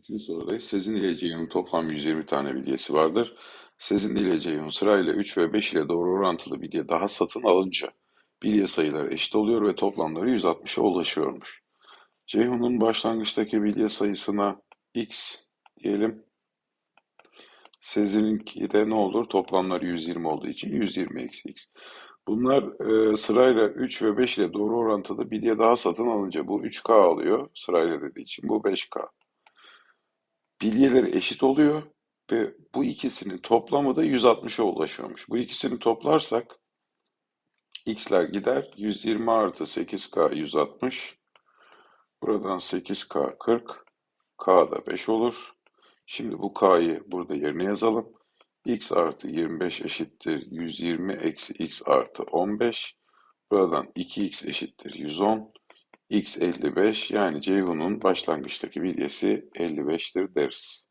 Üçüncü sorudayız. Sezin ile toplam 120 tane bilyesi vardır. Sezin ile sırayla 3 ve 5 ile doğru orantılı bilye daha satın alınca bilye sayıları eşit oluyor ve toplamları 160'a ulaşıyormuş. Ceyhun'un başlangıçtaki bilye sayısına x diyelim. Sezin'inki de ne olur? Toplamları 120 olduğu için 120 eksi x. Bunlar e, sırayla 3 ve 5 ile doğru orantılı bilye daha satın alınca bu 3K alıyor sırayla dediği için bu 5K. Bilyeleri eşit oluyor ve bu ikisinin toplamı da 160'a ulaşıyormuş. Bu ikisini toplarsak x'ler gider. 120 artı 8k 160. Buradan 8k 40. k da 5 olur. Şimdi bu k'yı burada yerine yazalım. x artı 25 eşittir 120 eksi x artı 15. Buradan 2x eşittir 110. x 55 yani Ceyhun'un başlangıçtaki bilyesi 55'tir deriz.